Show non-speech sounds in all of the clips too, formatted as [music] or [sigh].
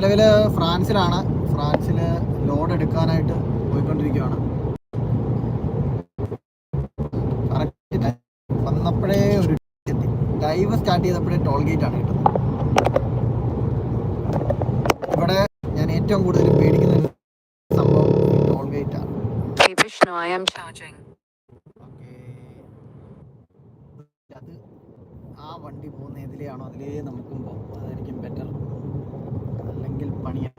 നിലവിൽ ഫ്രാൻസിലാണ്. ഫ്രാൻസിൽ ലോഡ് എടുക്കാനായിട്ട് പോയിക്കൊണ്ടിരിക്കുകയാണ്. കറക്റ്റ് വന്നപ്പോഴേ ഒരു ലൈവ് സ്റ്റാർട്ട് ചെയ്തപ്പോഴേ ടോൾ ഗേറ്റ് ആണ് കിട്ടുന്നത്. ഇവിടെ ഞാൻ ഏറ്റവും കൂടുതൽ പേടിക്കുന്ന സംഭവം ടോൾ ഗേറ്റ് ആണ്. വണ്ടി പോകുന്ന എതിലെയാണോ അതിലേ നമുക്ക് പോകും. അതായിരിക്കും ബെറ്റർ അല്ലെങ്കിൽ പണിയാണ്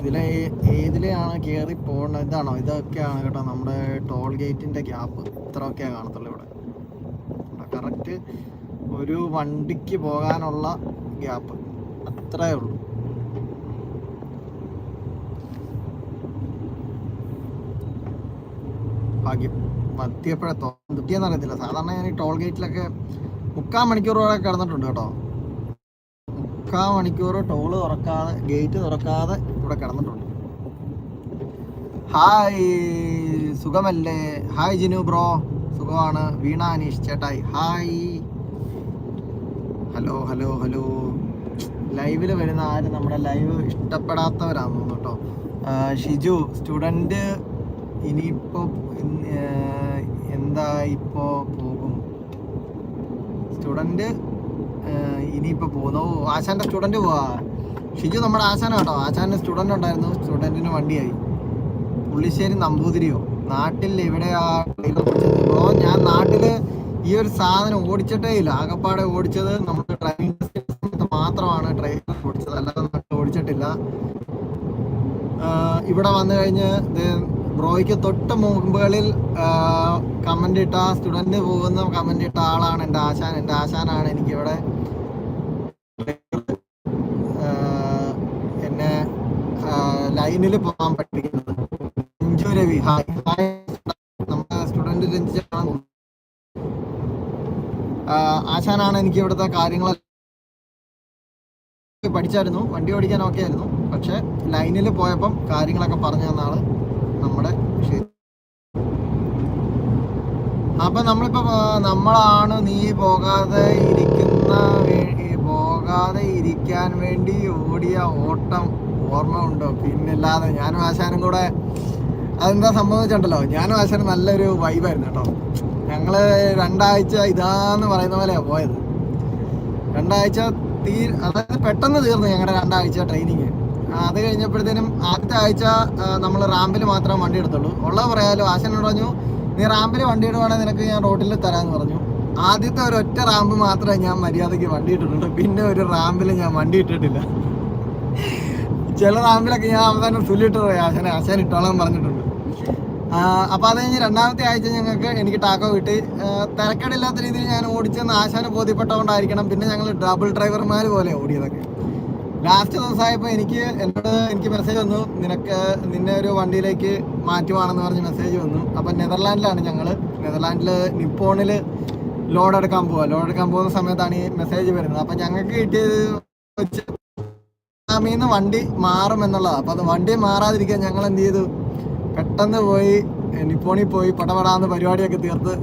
ഇതിലെ ഏതിലെയാണ് കയറി പോകേണ്ടത് ഇതാണോ? ഇതൊക്കെയാണ് കേട്ടോ നമ്മുടെ ടോൾ ഗേറ്റിന്റെ ഗ്യാപ്പ് ഇത്രയൊക്കെ കാണത്തുള്ളൂ ഇവിടെ. കറക്റ്റ് ഒരു വണ്ടിക്ക് പോകാനുള്ള ഗ്യാപ്പ് അത്രയേ ഉള്ളൂ. ഭാഗ്യം. പത്തിയപ്പോഴെ തുട്ടിയെന്ന് അറിയത്തില്ല. സാധാരണ ഞാൻ ഈ ടോൾ ഗേറ്റിലൊക്കെ മുക്കാൽ മണിക്കൂറോടെ കിടന്നിട്ടുണ്ട് കേട്ടോ. മുക്കാൽ മണിക്കൂർ ടോൾ തുറക്കാതെ ഗേറ്റ് തുറക്കാതെ ഇവിടെ കിടന്നിട്ടുണ്ട്. ഹായ് സുഖമല്ലേ? Hi Jinu bro. സുഖമാണ്. വീണ അനീഷ് ചേട്ടായി. ഹായ്. Hello hello hello. ലൈവിൽ വരുന്ന ആരും നമ്മുടെ ലൈവ് ഇഷ്ടപ്പെടാത്തവരാണെന്ന് കേട്ടോ. ഷിജു സ്റ്റുഡന്റ് ഇനിയിപ്പോൾ എന്താ ഇപ്പോൾ പോകും? സ്റ്റുഡന്റ് ഇനിയിപ്പോൾ പോകുന്നു ഓ ആശാന്റെ സ്റ്റുഡന്റ് പോവാ. ഷിജു നമ്മുടെ ആശാന കേട്ടോ. ആശാന്റെ സ്റ്റുഡന്റ് ഉണ്ടായിരുന്നു. സ്റ്റുഡന്റിന് വണ്ടിയായി. പുള്ളിശ്ശേരി നമ്പൂതിരിയോ? നാട്ടിൽ ഇവിടെ ഓടിച്ചത് ഞാൻ നാട്ടിൽ ഈ ഒരു സാധനം ഓടിച്ചിട്ടേ ഇല്ല. ആകപ്പാടെ ഓടിച്ചത് നമ്മുടെ ഡ്രൈവിംഗ് ടെസ്റ്റ് മാത്രമാണ് ഡ്രൈവർ ഓടിച്ചത്. അല്ലാതെ ഓടിച്ചിട്ടില്ല. ഇവിടെ വന്നു കഴിഞ്ഞ് ബ്രോയ്ക്ക് തൊട്ട് മുമ്പുകളിൽ കമന്റ് ഇട്ട സ്റ്റുഡന്റ് പോകുന്ന കമന്റ് ഇട്ട ആളാണ് എന്റെ ആശാൻ. എന്റെ ആശാനാണ് എനിക്കിവിടെ. എന്നെ ലൈനിൽ പോകാൻ പഠിപ്പിക്കുന്നത്. രഞ്ജു രവി ഹായ് ഹായ് നമ്മുടെ സ്റ്റുഡന്റ് രഞ്ജിച്ചാണ്. ആശാനാണ് എനിക്ക് ഇവിടുത്തെ കാര്യങ്ങൾ പഠിച്ചായിരുന്നു. വണ്ടി ഓടിക്കാൻ ഓക്കെ ആയിരുന്നു. പക്ഷെ ലൈനിൽ പോയപ്പം കാര്യങ്ങളൊക്കെ പറഞ്ഞു തന്ന ആൾ നമ്മുടെ ഷെ- അപ്പൊ നമ്മളിപ്പോ നമ്മളാണ് നീ പോകാതെ ഇരിക്കുന്ന പോകാതെ ഇരിക്കാൻ വേണ്ടി ഓടിയ ഓട്ടം ഓർമ്മ ഉണ്ടോ പിന്നില്ലാതെ ഞാനും ആശാനും കൂടെ അതെന്താ സംഭവിച്ചിട്ടുണ്ടല്ലോ ഞാനും ആശാനും നല്ലൊരു വൈബായിരുന്നു കേട്ടോ. ഞങ്ങൾ രണ്ടാഴ്ച ഇതാന്ന് പറയുന്ന പോലെയാ പോയത്. രണ്ടാഴ്ച തീ അതായത് പെട്ടെന്ന് തീർന്നു ഞങ്ങളുടെ രണ്ടാഴ്ച ട്രെയിനിങ് അത് കഴിഞ്ഞപ്പോഴത്തേനും ആദ്യത്തെ ആഴ്ച നമ്മൾ റാമ്പിൽ മാത്രം വണ്ടി എടുത്തുള്ളൂ. ഉള്ളത് പറയാലോ ആശാനോട് പറഞ്ഞു നീ റാമ്പിൽ വണ്ടി ഇടുവാണെങ്കിൽ നിനക്ക് ഞാൻ റോഡിൽ തരാമെന്ന് പറഞ്ഞു. ആദ്യത്തെ ഒരു ഒറ്റ റാമ്പ് മാത്രമേ ഞാൻ മര്യാദയ്ക്ക് വണ്ടി ഇട്ടിട്ടുള്ളൂ. പിന്നെ ഒരു റാമ്പിൽ ഞാൻ വണ്ടി ഇട്ടിട്ടില്ല. ചില റാമ്പിലൊക്കെ ഞാൻ അവസാനം സുല്ലിട്ട് ആശാനെ ആശാൻ ഇട്ടോളാൻ പറഞ്ഞിട്ടുണ്ട്. അപ്പോൾ അപ്പൊ അത് കഴിഞ്ഞ് രണ്ടാമത്തെ ആഴ്ച ഞങ്ങൾക്ക് എനിക്ക് ടാക്കോ കിട്ടി. തിരക്കേടില്ലാത്ത രീതിയിൽ ഞാൻ ഓടിച്ചെന്ന് ആശാന് ബോധ്യപ്പെട്ടതുകൊണ്ടായിരിക്കണം പിന്നെ ഞങ്ങൾ ഡബിൾ ഡ്രൈവർമാർ പോലെ ഓടിയതൊക്കെ. ലാസ്റ്റ് ദിവസമായപ്പോൾ എനിക്ക് എന്നോട് എനിക്ക് മെസ്സേജ് വന്നു. നിനക്ക് നിന്നെ ഒരു വണ്ടിയിലേക്ക് മാറ്റുവാണെന്ന് പറഞ്ഞ് മെസ്സേജ് വന്നു. അപ്പം നെതർലാൻഡിലാണ് ഞങ്ങൾ നെതർലാൻഡിൽ നിപ്പോണിൽ ലോഡ് എടുക്കാൻ പോവുക ലോഡ് എടുക്കാൻ പോകുന്ന സമയത്താണ് ഈ മെസ്സേജ് വരുന്നത്. അപ്പം ഞങ്ങൾക്ക് കിട്ടിയത് വെച്ച് നിന്ന് വണ്ടി മാറും എന്നുള്ളതാണ് അപ്പം അത് വണ്ടി മാറാതിരിക്കാൻ ഞങ്ങൾ എന്ത് ചെയ്തു? പെട്ടെന്ന് പോയി നിപ്പോണിൽ പോയി പടപടാന്ന് പരിപാടിയൊക്കെ തീർത്ത്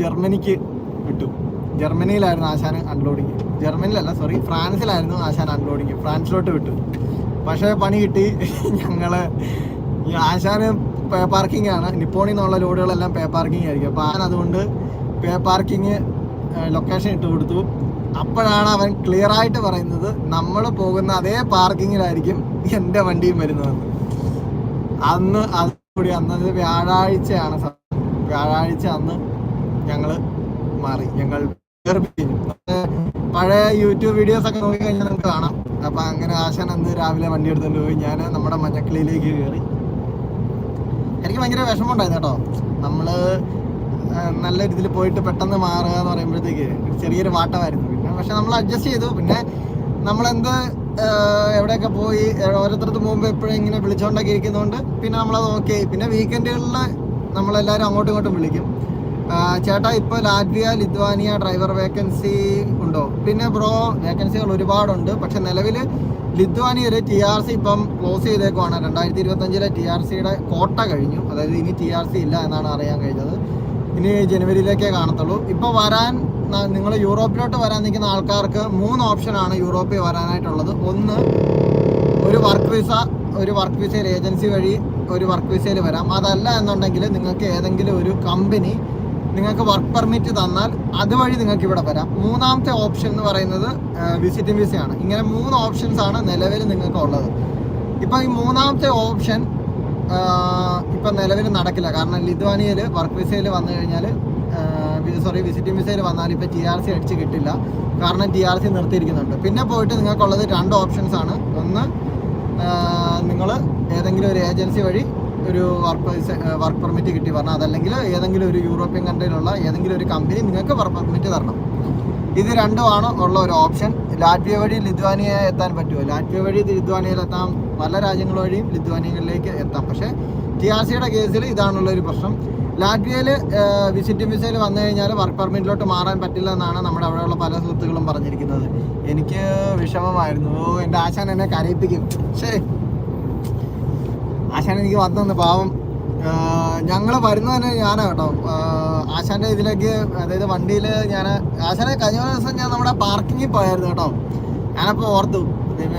ജർമ്മനിക്ക് വിട്ടു. ജർമ്മനിയിലായിരുന്നു ആശാൻ അൺലോഡിങ് ജർമ്മനിയിലല്ല സോറി ഫ്രാൻസിലായിരുന്നു ആശാൻ അൺലോഡിങ് ഫ്രാൻസിലോട്ട് വിട്ടു. പക്ഷേ പണി കിട്ടി. ഞങ്ങൾ ഈ ആശാന് പേ പാർക്കിംഗ് ആണ്. നിപ്പോണിൽ നിന്നുള്ള ലോഡുകളെല്ലാം പേ പാർക്കിംഗ് ആയിരിക്കും. അപ്പോൾ ആൻ അതുകൊണ്ട് പേ പാർക്കിംഗ് ലൊക്കേഷൻ ഇട്ട് കൊടുത്തു. അപ്പോഴാണ് അവൻ ക്ലിയർ ആയിട്ട് പറയുന്നത് നമ്മൾ പോകുന്ന അതേ പാർക്കിങ്ങിലായിരിക്കും എന്റെ വണ്ടിയും വരുന്നതെന്ന്. അന്ന് അതുകൂടി അന്നത് വ്യാഴാഴ്ചയാണ് വ്യാഴാഴ്ച അന്ന് ഞങ്ങൾ മാറി. ഞങ്ങൾ പഴയ യൂട്യൂബ് വീഡിയോസ് ഒക്കെ നോക്കി കഴിഞ്ഞാൽ നമുക്ക് കാണാം. അപ്പൊ അങ്ങനെ ആശാൻ അന്ന് രാവിലെ വണ്ടി എടുത്തുകൊണ്ട് പോയി. ഞാൻ നമ്മുടെ മഞ്ഞക്കിളിയിലേക്ക് കയറി എനിക്ക് ഭയങ്കര വിഷമമുണ്ടായിരുന്നു കേട്ടോ. നമ്മൾ നല്ല രീതിയിൽ പോയിട്ട് പെട്ടെന്ന് മാറുക എന്ന് പറയുമ്പോഴത്തേക്ക് ചെറിയൊരു വാട്ടമായിരുന്നു. പിന്നെ പക്ഷെ നമ്മൾ അഡ്ജസ്റ്റ് ചെയ്തു. പിന്നെ നമ്മളെന്ത് എവിടെയൊക്കെ പോയി ഓരോരുത്തർക്ക് പോകുമ്പോൾ എപ്പോഴും ഇങ്ങനെ വിളിച്ചുകൊണ്ടൊക്കെ ഇരിക്കുന്നതുകൊണ്ട് പിന്നെ നമ്മളത് ഓക്കെ പിന്നെ വീക്കെൻഡുകളിൽ നമ്മളെല്ലാവരും അങ്ങോട്ടും ഇങ്ങോട്ടും വിളിക്കും. ചേട്ടാ ഇപ്പോൾ ലാറ്റ്വിയ ലിത്വാനിയ ഡ്രൈവർ വേക്കൻസി ഉണ്ടോ? പിന്നെ ബ്രോ വേക്കൻസികൾ ഒരുപാടുണ്ട്. പക്ഷെ നിലവിൽ ലിത്വാനിയയിലെ ടി ആർ സി ഇപ്പം ക്ലോസ് ചെയ്തേക്കുവാണ്. രണ്ടായിരത്തി ഇരുപത്തഞ്ചിലെ ടി ആർ സിയുടെ കോട്ട കഴിഞ്ഞു. അതായത് ഇനി ടി ആർ സി ഇല്ല എന്നാണ് അറിയാൻ കഴിഞ്ഞത്. ഇനി ജനുവരിയിലേക്കേ കാണത്തുള്ളൂ. ഇപ്പോൾ വരാൻ നിങ്ങൾ യൂറോപ്പിലോട്ട് വരാൻ നിൽക്കുന്ന ആൾക്കാർക്ക് മൂന്ന് ഓപ്ഷനാണ് യൂറോപ്പിൽ വരാനായിട്ടുള്ളത്. ഒന്ന് ഒരു വർക്ക് വിസ ഒരു വർക്ക് വിസയിൽ ഏജൻസി വഴി ഒരു വർക്ക് വിസയിൽ വരാം. അതല്ല എന്നുണ്ടെങ്കിൽ നിങ്ങൾക്ക് ഏതെങ്കിലും ഒരു കമ്പനി നിങ്ങൾക്ക് വർക്ക് പെർമിറ്റ് തന്നാൽ അതുവഴി നിങ്ങൾക്ക് ഇവിടെ വരാം. മൂന്നാമത്തെ ഓപ്ഷൻ എന്ന് പറയുന്നത് വിസിറ്റിംഗ് വിസയാണ് ഇങ്ങനെ മൂന്ന് ഓപ്ഷൻസ് ആണ് നിലവിൽ നിങ്ങൾക്ക് ഉള്ളത്. ഇപ്പം ഈ മൂന്നാമത്തെ ഓപ്ഷൻ ഇപ്പം നിലവിൽ നടക്കില്ല. കാരണം ലിത്വാനിയയിൽ വർക്ക് വിസയിൽ വന്നു കഴിഞ്ഞാൽ സോറി വിസിറ്റിംഗ് വിസയിൽ വന്നാൽ ഇപ്പം ടി ആർ സി അടിച്ച് കിട്ടില്ല. കാരണം ടി ആർ സി നിർത്തിയിരിക്കുന്നുണ്ട്. പിന്നെ പോയിട്ട് നിങ്ങൾക്കുള്ളത് രണ്ട് ഓപ്ഷൻസ് ആണ്. ഒന്ന് നിങ്ങൾ ഏതെങ്കിലും ഒരു ഏജൻസി വഴി ഒരു വർക്ക് വർക്ക് പെർമിറ്റ് കിട്ടി പറഞ്ഞാൽ അതല്ലെങ്കിൽ ഏതെങ്കിലും ഒരു യൂറോപ്യൻ കൺട്രിയിലുള്ള ഏതെങ്കിലും ഒരു കമ്പനി നിങ്ങൾക്ക് വർക്ക് പെർമിറ്റ് തരണം. ഇത് രണ്ടുമാണ് ഉള്ള ഒരു ഓപ്ഷൻ ലാറ്റ്വിയ വഴി ലിത്വാനിയ എത്താൻ പറ്റുമോ? ലാറ്റ്വിയ വഴി ലിത്വാനിയയിൽ എത്താം. പല രാജ്യങ്ങൾ വഴിയും ലിത്വാനിയയിലേക്ക് എത്താം. പക്ഷേ ടി ആർ സിയുടെ കേസിൽ ഇതാണുള്ള ഒരു പ്രശ്നം. ലാറ്റ്വിയയിൽ വിസിറ്റിംഗ് വിസയിൽ വന്നു കഴിഞ്ഞാൽ വർക്ക് പെർമിറ്റിലോട്ട് മാറാൻ പറ്റില്ല എന്നാണ് നമ്മുടെ അവിടെയുള്ള പല സുഹൃത്തുക്കളും പറഞ്ഞിരിക്കുന്നത്. എനിക്ക് വിഷമമായിരുന്നു. എന്റെ ആശാൻ എന്നെ കരയിപ്പിക്കും. ശരി. ആശാൻ എനിക്ക് വന്നു പാവം ഞങ്ങൾ വരുന്ന തന്നെ ഞാനാ കേട്ടോ. ആശാന്റെ ഇതിലേക്ക് അതായത് വണ്ടിയിൽ ഞാൻ ആശാനെ കഴിഞ്ഞ ദിവസം ഞാൻ നമ്മുടെ പാർക്കിങ്ങിൽ പോയായിരുന്നു കേട്ടോ. ഞാനപ്പോൾ ഓർത്തു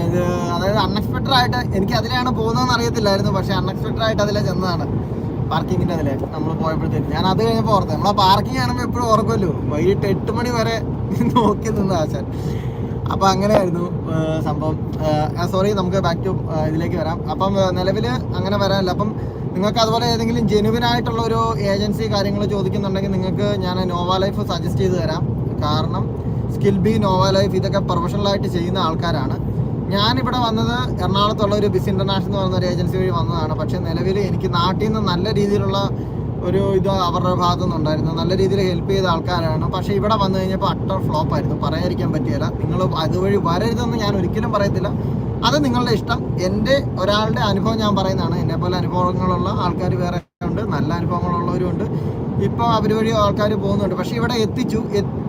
ഇത് അതായത് അൺഎക്സ്പെക്ടഡ് ആയിട്ട് എനിക്ക് അതിലെയാണ് പോകുന്നതെന്ന് അറിയത്തില്ലായിരുന്നു പക്ഷേ അൺഎക്സ്പെക്ടഡ് ആയിട്ട് അതിലെ ചെന്നതാണ്. പാർക്കിങ്ങിന്റെ അതിലെ നമ്മൾ പോയപ്പോഴത്തേക്ക്. ഞാൻ അത് കഴിഞ്ഞപ്പോൾ ഓർത്തത് നമ്മളെ പാർക്കിംഗ് കാണുമ്പോൾ എപ്പോഴും ഓർക്കുമല്ലോ വൈകിട്ട് എട്ട് മണി വരെ [laughs] നോക്കി നിന്ന് ആശാൻ. അപ്പോൾ അങ്ങനെയായിരുന്നു സംഭവം. സോറി നമുക്ക് ബാക്ക് ടു ഇതിലേക്ക് വരാം. അപ്പം നിലവിൽ അങ്ങനെ വരാനില്ല. അപ്പം നിങ്ങൾക്ക് അതുപോലെ ഏതെങ്കിലും ജെനുവിൻ ആയിട്ടുള്ള ഒരു ഏജൻസി കാര്യങ്ങൾ ചോദിക്കുന്നുണ്ടെങ്കിൽ നിങ്ങൾക്ക് ഞാൻ നോവ ലൈഫ് സജസ്റ്റ് ചെയ്ത് തരാം. കാരണം സ്കിൽ ബി നോവ ലൈഫ് ഇതൊക്കെ പ്രൊഫഷണലായിട്ട് ചെയ്യുന്ന ആൾക്കാരാണ്. ഞാനിവിടെ വന്നത് എറണാകുളത്തുള്ള ഒരു ബിസ് ഇന്റർനാഷണൽ എന്ന് പറയുന്ന ഒരു ഏജൻസി വഴി വന്നതാണ്. പക്ഷേ നിലവിൽ എനിക്ക് നാട്ടിൽ നിന്ന് നല്ല രീതിയിലുള്ള ഒരു ഇത് അവരുടെ ഭാഗത്തു നിന്നുണ്ടായിരുന്നു. നല്ല രീതിയിൽ ഹെൽപ്പ് ചെയ്ത ആൾക്കാരാണ്. പക്ഷേ ഇവിടെ വന്നു കഴിഞ്ഞപ്പോൾ അട്ടർ ഫ്ലോപ്പ് ആയിരുന്നു. പറയാതിരിക്കാൻ പറ്റിയില്ല. നിങ്ങൾ അതുവഴി വരരുതെന്ന് ഞാൻ ഒരിക്കലും പറയത്തില്ല. അത് നിങ്ങളുടെ ഇഷ്ടം. എന്റെ ഒരാളുടെ അനുഭവം ഞാൻ പറയുന്നതാണ്. എന്നെ പോലെ അനുഭവങ്ങളുള്ള ആൾക്കാർ വേറെ ഉണ്ട്. നല്ല അനുഭവങ്ങളുള്ളവരും ഉണ്ട്. ഇപ്പോൾ അവർ വഴി ആൾക്കാർ പോകുന്നുണ്ട്. പക്ഷേ ഇവിടെ എത്തിച്ചു.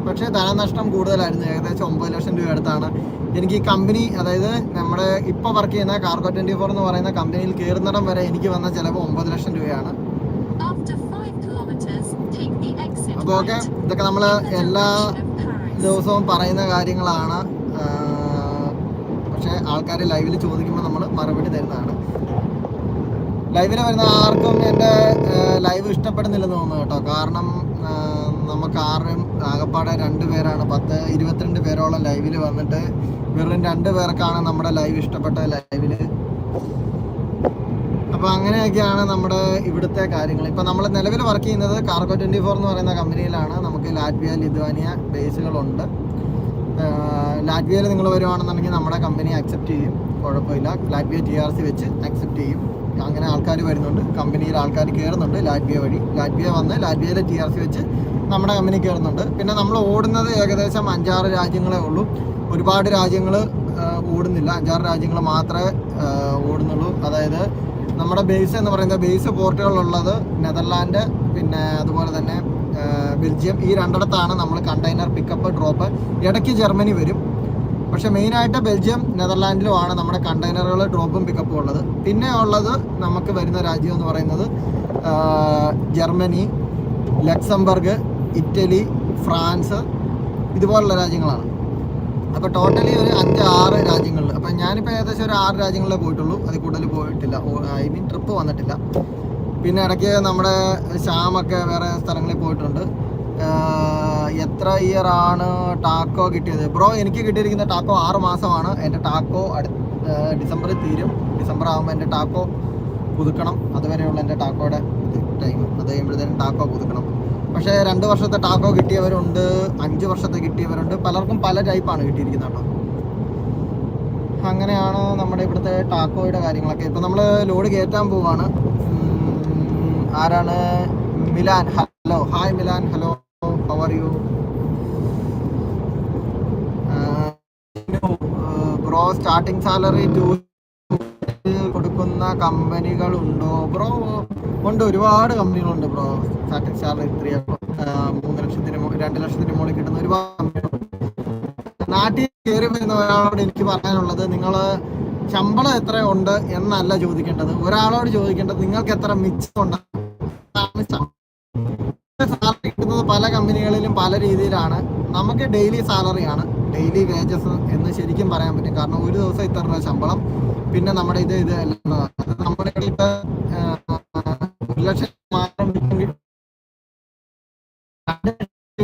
പക്ഷേ ധനനഷ്ടം കൂടുതലായിരുന്നു. ഏകദേശം ഒമ്പത് ലക്ഷം രൂപ അടുത്താണ്. എനിക്ക് ഈ കമ്പനി അതായത് നമ്മുടെ ഇപ്പോൾ വർക്ക് ചെയ്യുന്ന കാർഗോ ട്വന്റി ഫോർ എന്ന് പറയുന്ന കമ്പനിയിൽ കയറുന്നിടം വരെ എനിക്ക് വന്ന ചിലവ് ഒമ്പത് ലക്ഷം രൂപയാണ്. അപ്പോൾ ഓക്കെ ഇതൊക്കെ നമ്മൾ എല്ലാ ദിവസവും പറയുന്ന കാര്യങ്ങളാണ്. പക്ഷേ ആൾക്കാർ ലൈവിൽ ചോദിക്കുമ്പോൾ നമ്മൾ മറുപടി തരുന്നതാണ്. ലൈവിൽ വരുന്ന ആർക്കും എന്റെ ലൈവ് ഇഷ്ടപ്പെടുന്നില്ലെന്ന് തോന്നുന്നു കേട്ടോ. കാരണം നമുക്ക് ആരും ആകപ്പാടെ രണ്ട് പേരാണ്. പത്ത് ഇരുപത്തിരണ്ട് പേരോളം ലൈവിൽ വന്നിട്ട് വെറും രണ്ട് പേർക്കാണ് നമ്മുടെ ലൈവ് ഇഷ്ടപ്പെട്ട ലൈവിൽ അപ്പോൾ അങ്ങനെയൊക്കെയാണ് നമ്മുടെ ഇവിടുത്തെ കാര്യങ്ങൾ. ഇപ്പോൾ നമ്മൾ നിലവിൽ വർക്ക് ചെയ്യുന്നത് കാർഗോ ട്വന്റി ഫോർ എന്ന് പറയുന്ന കമ്പനിയിലാണ്. നമുക്ക് ലാറ്റ്വിയ ലിത്വാനിയ ബേസുകളുണ്ട് ലാറ്റ്വിയയിൽ നിങ്ങൾ വരുവാണെന്നുണ്ടെങ്കിൽ നമ്മുടെ കമ്പനി അക്സെപ്റ്റ് ചെയ്യും. കുഴപ്പമില്ല. ലാറ്റ്വിയ ടി ആർ സി വെച്ച് അക്സെപ്റ്റ് ചെയ്യും. അങ്ങനെ ആൾക്കാർ വരുന്നുണ്ട്. കമ്പനിയിൽ ആൾക്കാർ കയറുന്നുണ്ട് ലാറ്റ്വിയ വഴി. ലാറ്റ്വിയ വന്ന് ലാറ്റ്വിയയിലെ ടി ആർ സി വെച്ച് നമ്മുടെ കമ്പനി കയറുന്നുണ്ട് പിന്നെ നമ്മൾ ഓടുന്നത് ഏകദേശം അഞ്ചാറ് രാജ്യങ്ങളെ ഉള്ളൂ. ഒരുപാട് രാജ്യങ്ങൾ ഓടുന്നില്ല. അഞ്ചാറ് രാജ്യങ്ങൾ മാത്രമേ ഓടുന്നുള്ളൂ. അതായത് നമ്മുടെ ബേസ് എന്ന് പറയുന്നത് ബേസ് പോർട്ടുകളുള്ളത് നെതർലാൻഡ് പിന്നെ അതുപോലെ തന്നെ ബെൽജിയം. ഈ രണ്ടിടത്താണ് നമ്മൾ കണ്ടെയ്നർ പിക്കപ്പ് ഡ്രോപ്പ് ഇടയ്ക്ക് ജർമ്മനി വരും. പക്ഷെ മെയിനായിട്ട് ബെൽജിയം നെതർലാൻഡിലുമാണ് നമ്മുടെ കണ്ടെയ്നറുകൾ ഡ്രോപ്പും പിക്കപ്പും ഉള്ളത്. പിന്നെ ഉള്ളത് നമുക്ക് വരുന്ന രാജ്യം എന്ന് പറയുന്നത് ജർമ്മനി ലക്സംബർഗ് ഇറ്റലി ഫ്രാൻസ് ഇതുപോലുള്ള രാജ്യങ്ങളാണ്. അപ്പോൾ ടോട്ടലി ഒരു അഞ്ച് ഞാനിപ്പോൾ ഏകദേശം ഒരു ആറ് രാജ്യങ്ങളിലേ പോയിട്ടുള്ളൂ. അതിൽ കൂടുതൽ പോയിട്ടില്ല. ഐ മീൻ ട്രിപ്പ് വന്നിട്ടില്ല. പിന്നെ ഇടയ്ക്ക് നമ്മുടെ ഷാമൊക്കെ വേറെ സ്ഥലങ്ങളിൽ പോയിട്ടുണ്ട്. എത്ര ഇയർ ആണ് ടാക്കോ കിട്ടിയത്? ബ്രോ എനിക്ക് കിട്ടിയിരിക്കുന്ന ടാക്കോ ആറ് മാസമാണ്. എന്റെ ടാക്കോ അടു ഡിസംബറിൽ തീരും. ഡിസംബർ ആകുമ്പോൾ എന്റെ ടാക്കോ പുതുക്കണം. അതുവരെയുള്ള എന്റെ ടാക്കോയുടെ ടൈം അത് കഴിയുമ്പോഴത്തേനും ടാക്കോ പുതുക്കണം. പക്ഷേ രണ്ട് വർഷത്തെ ടാക്കോ കിട്ടിയവരുണ്ട് അഞ്ച് വർഷത്തെ കിട്ടിയവരുണ്ട്. പലർക്കും പല ടൈപ്പാണ് കിട്ടിയിരിക്കുന്നത് കേട്ടോ. അങ്ങനെയാണ് നമ്മുടെ ഇവിടുത്തെ ടാക്കോയുടെ കാര്യങ്ങളൊക്കെ? ഇപ്പം നമ്മൾ ലോഡ് കയറ്റാൻ പോവാണ്. ആരാണ്? Milan hello. Hi Milan hello. How are you bro starting salary to കൊടുക്കുന്ന കമ്പനികൾ ഉണ്ടോ ബ്രോ ഉണ്ട്. ഒരുപാട് കമ്പനികളുണ്ട് ബ്രോ. സ്റ്റാർട്ടിംഗ് സാലറി ഇത്രയാണ് മൂന്ന് ലക്ഷത്തിന് രണ്ട് ലക്ഷത്തിന് മുകളിൽ കിട്ടുന്ന ഒരുപാട് കമ്പനികളുണ്ട്. നാട്ടിൽ കയറി വരുന്ന ഒരാളോട് എനിക്ക് പറയാനുള്ളത് നിങ്ങൾ ശമ്പളം എത്ര ഉണ്ട് എന്നല്ല ചോദിക്കേണ്ടത്. ഒരാളോട് ചോദിക്കേണ്ടത് നിങ്ങൾക്ക് എത്ര മിച്ചമുണ്ട്. സാലറി കിട്ടുന്നത് പല കമ്പനികളിലും പല രീതിയിലാണ്. നമുക്ക് ഡെയിലി സാലറിയാണ് ഡെയിലി വേജസ് എന്ന് ശരിക്കും പറയാൻ പറ്റും. കാരണം ഒരു ദിവസം ഇത്ര രൂപ ശമ്പളം പിന്നെ നമ്മുടെ ഇത് ഇത് നമ്മുടെ ഒരു ലക്ഷം മാത്രം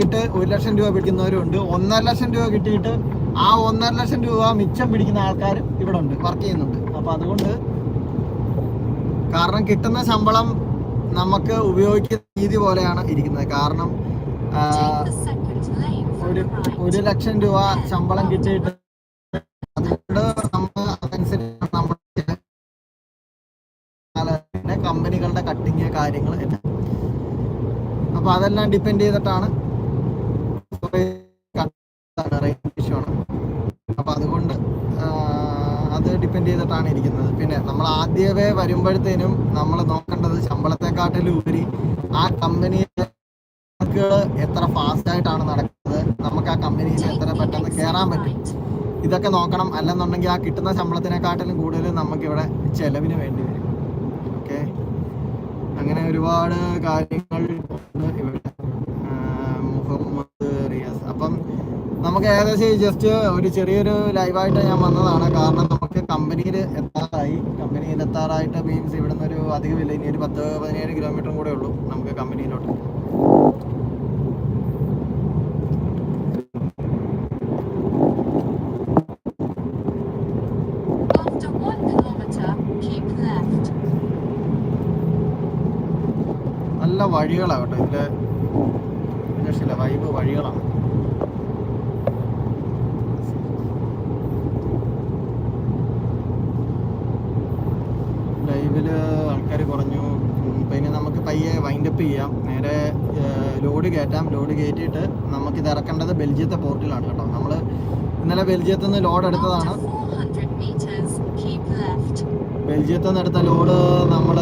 കിട്ടിയിട്ട് ഒരു ലക്ഷം രൂപ പിടിക്കുന്നവരുണ്ട്. ഒന്നര ലക്ഷം രൂപ കിട്ടിയിട്ട് ആ ഒന്നര ലക്ഷം രൂപ മിച്ചം പിടിക്കുന്ന ആൾക്കാർ ഇവിടെ ഉണ്ട് വർക്ക് ചെയ്യുന്നുണ്ട്. അപ്പൊ അതുകൊണ്ട് കാരണം കിട്ടുന്ന ശമ്പളം നമുക്ക് ഉപയോഗിക്കുന്ന രീതി പോലെയാണ് ഇരിക്കുന്നത്. കാരണം ഒരു ഒരു ലക്ഷം രൂപ ശമ്പളം കിട്ടിയിട്ട് അതുകൊണ്ട് നമ്മൾ അതനുസരിച്ച് നമ്മൾ കമ്പനികളുടെ കട്ടിങ് കാര്യങ്ങൾ എല്ലാം. അപ്പൊ അതെല്ലാം ഡിപ്പെൻഡ് ചെയ്തിട്ടാണ് ആണ് അപ്പൊ അതുകൊണ്ട് അത് ഡിപ്പെൻഡ് ചെയ്തിട്ടാണ് ഇരിക്കുന്നത്. പിന്നെ നമ്മൾ ആദ്യമേ വരുമ്പോഴത്തേനും നമ്മൾ നോക്കേണ്ടത് ശമ്പളത്തെക്കാട്ടിലും ഉപരി ആ കമ്പനി എത്ര ഫാസ്റ്റ് ആയിട്ടാണ് നടക്കുന്നത് നമുക്ക് ആ കമ്പനിയിൽ എത്ര പെട്ടെന്ന് കയറാൻ പറ്റും. ഇതൊക്കെ നോക്കണം. അല്ലെന്നുണ്ടെങ്കിൽ ആ കിട്ടുന്ന ശമ്പളത്തിനെക്കാട്ടിലും കൂടുതൽ നമുക്ക് ഇവിടെ ചെലവിന് വേണ്ടി വരും. ഓക്കെ അങ്ങനെ ഒരുപാട് കാര്യങ്ങൾ ഇവിടെ ആ, മുഹമ്മദ് റിയാസ് അപ്പം നമുക്ക് ഏകദേശം ജസ്റ്റ് ഒരു ചെറിയൊരു ലൈവായിട്ട് ഞാൻ വന്നതാണ്. കാരണം നമുക്ക് കമ്പനിയിൽ എത്താറായി. കമ്പനിയിൽ എത്താറായിട്ട് മീൻസ് ഇവിടെ നിന്ന് ഒരു അധികമില്ല ഇനി ഒരു പത്ത് പതിനേഴ് കിലോമീറ്ററും കൂടെ ഉള്ളൂ നമുക്ക് കമ്പനിയിലോട്ട്. നല്ല വഴികളാണ് കേട്ടോ ഇതിന്റെ രക്ഷയില്ല വൈബ് വഴികളാണ് ലൈവിൽ ആൾക്കാർ കുറഞ്ഞു ഉം, പിന്നെ നമുക്ക് പയ്യെ വൈൻഡപ്പ് ചെയ്യാം നേരെ ലോഡ് കയറ്റാം. ലോഡ് കയറ്റിയിട്ട് നമുക്കിത് ഇറക്കേണ്ടത് ബെൽജിയത്തെ പോർട്ടിലാണ് കേട്ടോ. നമ്മൾ ഇന്നലെ ബെൽജിയത്തിൽ നിന്ന് ലോഡ് എടുത്തതാണ്. After 400 meters, keep left. ബെൽജിയത്തിൽ നിന്ന് എടുത്ത ലോഡ് നമ്മൾ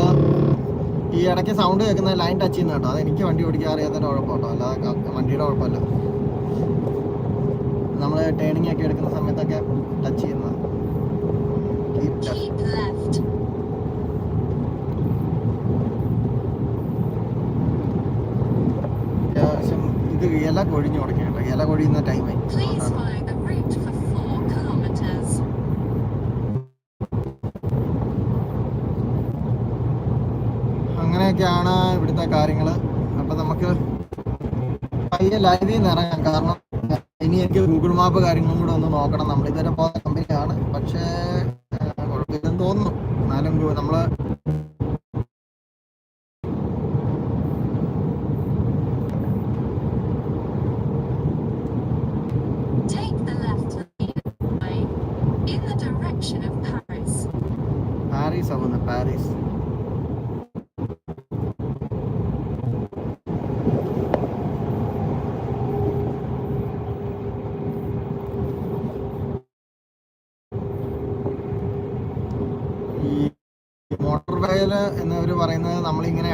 ഈ ഇടയ്ക്ക് സൗണ്ട് കേൾക്കുന്ന ലൈൻ ടച്ച് ചെയ്യുന്ന കേട്ടോ. അത് എനിക്ക് വണ്ടി ഓടിക്കാൻ അറിയാത്തതിന്റെ കുഴപ്പം കേട്ടോ അല്ലാതെ വണ്ടിയുടെ കുഴപ്പമില്ല. നമ്മൾ ടേണിംഗ് ഒക്കെ എടുക്കുന്ന സമയത്തൊക്കെ ടച്ച് ചെയ്യുന്നത് ഇല കൊഴിഞ്ഞു തുടങ്ങി കേട്ടോ. ഇല കൊഴിയുന്ന ടൈമായി Please follow the route for 4 kilometers. അങ്ങനെയൊക്കെയാണ് ഇവിടുത്തെ കാര്യങ്ങൾ അപ്പം നമുക്ക് പയ്യെ ലൈവിൽ നിന്ന് ഇറങ്ങാം. കാരണം ഇനി എനിക്ക് ഗൂഗിൾ മാപ്പ് കാര്യങ്ങളും കൂടെ ഒന്ന് നോക്കണം. നമ്മൾ ഇതുവരെ പോകുന്ന കമ്പനിയാണ് പക്ഷേ കുഴപ്പമില്ലെന്ന് തോന്നുന്നു. എന്നാലും നമ്മൾ ആവുന്നത് പാരീസ് മോട്ടോർ വേയിൽ എന്നവർ പറയുന്നത് നമ്മളിങ്ങനെ